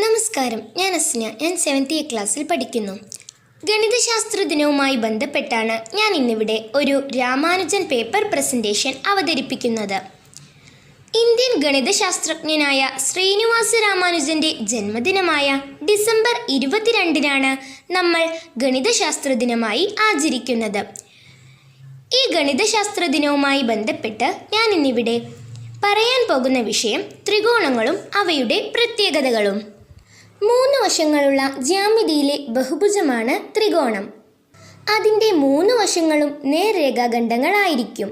നമസ്കാരം. ഞാൻ അസ്ന. ഞാൻ സെവൻത് എ ക്ലാസ്സിൽ പഠിക്കുന്നു. ഗണിതശാസ്ത്ര ദിനവുമായി ബന്ധപ്പെട്ടാണ് ഞാൻ ഇന്നിവിടെ ഒരു രാമാനുജൻ പേപ്പർ പ്രസന്റേഷൻ അവതരിപ്പിക്കുന്നത്. ഇന്ത്യൻ ഗണിതശാസ്ത്രജ്ഞനായ ശ്രീനിവാസ രാമാനുജന്റെ ജന്മദിനമായ ഡിസംബർ ഇരുപത്തിരണ്ടിനാണ് നമ്മൾ ഗണിതശാസ്ത്ര ദിനമായി ആചരിക്കുന്നത്. ഈ ഗണിതശാസ്ത്ര ദിനവുമായി ബന്ധപ്പെട്ട് ഞാൻ ഇന്നിവിടെ പറയാൻ പോകുന്ന വിഷയം ത്രികോണങ്ങളും അവയുടെ പ്രത്യേകതകളും. മൂന്ന് വശങ്ങളുള്ള ജ്യാമിതിയിലെ ബഹുഭുജമാണ് ത്രികോണം. അതിന്റെ മൂന്ന് വശങ്ങളും നേർരേഖാഖണ്ഡങ്ങളായിരിക്കും.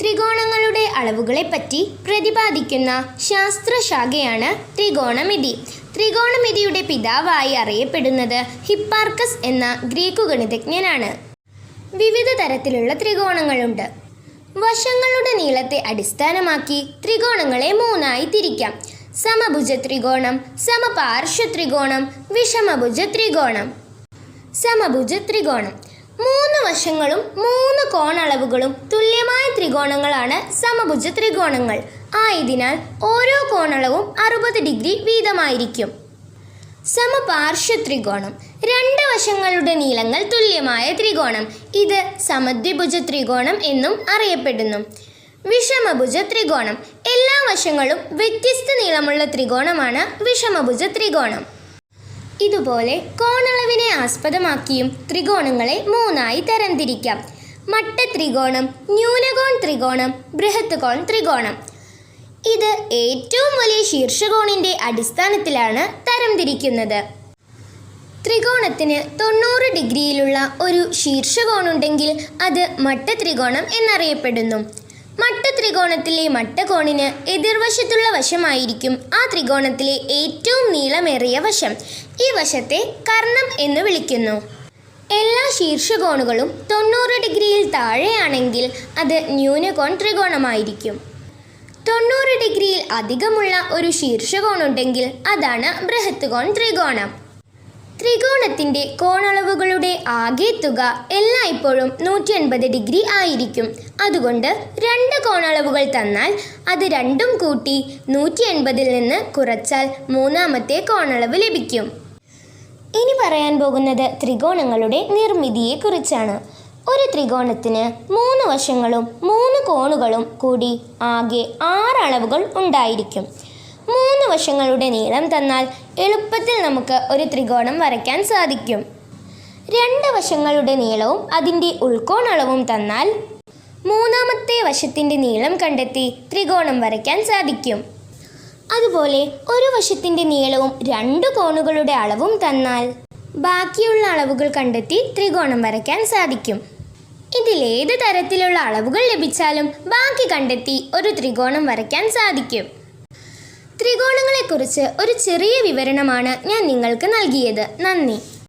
ത്രികോണങ്ങളുടെ അളവുകളെപ്പറ്റി പ്രതിപാദിക്കുന്ന ശാസ്ത്രശാഖയാണ് ത്രികോണമിതി. ത്രികോണമിതിയുടെ പിതാവായി അറിയപ്പെടുന്നത് ഹിപ്പാർക്കസ് എന്ന ഗ്രീക്കു ഗണിതജ്ഞനാണ്. വിവിധ തരത്തിലുള്ള ത്രികോണങ്ങളുണ്ട്. വശങ്ങളുടെ നീളത്തെ അടിസ്ഥാനമാക്കി ത്രികോണങ്ങളെ മൂന്നായി തിരിക്കാം. സമഭുജ ത്രികോണം സമപാർശ്വ ത്രികോണം വിഷമഭുജ ത്രികോണം. സമഭുജ ത്രികോണം. മൂന്ന് വശങ്ങളും മൂന്ന് കോണളവുകളും തുല്യമായ ത്രികോണങ്ങളാണ് സമഭുജ ത്രികോണങ്ങൾ. ആയതിനാൽ ഓരോ കോണളവും അറുപത് ഡിഗ്രി വീതമായിരിക്കും. സമപാർശ്വ ത്രികോണം. രണ്ട് വശങ്ങളുടെ നീളങ്ങൾ തുല്യമായ ത്രികോണം. ഇത് സമദ്വിഭുജ ത്രികോണം എന്നും അറിയപ്പെടുന്നു. വിഷമഭുജ ത്രികോണം. എല്ലാ വശങ്ങളും വ്യത്യസ്ത നീളമുള്ള ത്രികോണമാണ് വിഷമഭുജ ത്രികോണം. ഇതുപോലെ കോണളവിനെ ആസ്പദമാക്കിയും ത്രികോണങ്ങളെ മൂന്നായി തരംതിരിക്കാം. മട്ട ത്രികോണം ന്യൂനകോൺ ത്രികോണം ബൃഹത്ത് കോൺ ത്രികോണം. ഇത് ഏറ്റവും വലിയ ശീർഷകോണിന്റെ അടിസ്ഥാനത്തിലാണ് തരംതിരിക്കുന്നത്. ത്രികോണത്തിന് തൊണ്ണൂറ് ഡിഗ്രിയിലുള്ള ഒരു ശീർഷകോണുണ്ടെങ്കിൽ അത് മട്ട ത്രികോണം എന്നറിയപ്പെടുന്നു. മട്ട ത്രികോണത്തിലെ മട്ടകോണിന് എതിർവശത്തുള്ള വശമായിരിക്കും ആ ത്രികോണത്തിലെ ഏറ്റവും നീളമേറിയ വശം. ഈ വശത്തെ കർണം എന്ന് വിളിക്കുന്നു. എല്ലാ ശീർഷകോണുകളും തൊണ്ണൂറ് ഡിഗ്രിയിൽ താഴെയാണെങ്കിൽ അത് ന്യൂനകോൺ ത്രികോണമായിരിക്കും. തൊണ്ണൂറ് ഡിഗ്രിയിൽ അധികമുള്ള ഒരു ശീർഷകോണുണ്ടെങ്കിൽ അതാണ് ബൃഹത്ത് കോൺ ത്രികോണം. ത്രികോണത്തിന്റെ കോണളവുകളുടെ ആകെ തുക എല്ലായ്പ്പോഴും നൂറ്റി എൺപത് ഡിഗ്രി ആയിരിക്കും. അതുകൊണ്ട് രണ്ട് കോണളവുകൾ തന്നാൽ അത് രണ്ടും കൂട്ടി നൂറ്റി എൺപതിൽ നിന്ന് കുറച്ചാൽ മൂന്നാമത്തെ കോണളവ് ലഭിക്കും. ഇനി പറയാൻ പോകുന്നത് ത്രികോണങ്ങളുടെ നിർമ്മിതിയെക്കുറിച്ചാണ്. ഒരു ത്രികോണത്തിന് മൂന്ന് വശങ്ങളും മൂന്ന് കോണുകളും കൂടി ആകെ ആറ് അളവുകൾ ഉണ്ടായിരിക്കും. മൂന്ന് വശങ്ങളുടെ നീളം തന്നാൽ എളുപ്പത്തിൽ നമുക്ക് ഒരു ത്രികോണം വരയ്ക്കാൻ സാധിക്കും. രണ്ട് വശങ്ങളുടെ നീളവും അതിന്റെ ഉൾക്കോണളവും തന്നാൽ മൂന്നാമത്തെ വശത്തിന്റെ നീളം കണ്ടെത്തി ത്രികോണം വരയ്ക്കാൻ സാധിക്കും. അതുപോലെ ഒരു വശത്തിന്റെ നീളവും രണ്ട് കോണുകളുടെ അളവും തന്നാൽ ബാക്കിയുള്ള അളവുകൾ കണ്ടെത്തി ത്രികോണം വരയ്ക്കാൻ സാധിക്കും. ഇതിലേത് തരത്തിലുള്ള അളവുകൾ ലഭിച്ചാലും ബാക്കി കണ്ടെത്തി ഒരു ത്രികോണം വരയ്ക്കാൻ സാധിക്കും. ത്രികോണങ്ങളെക്കുറിച്ച് ഒരു ചെറിയ വിവരണമാണ് ഞാൻ നിങ്ങൾക്ക് നൽകിയത്. നന്ദി.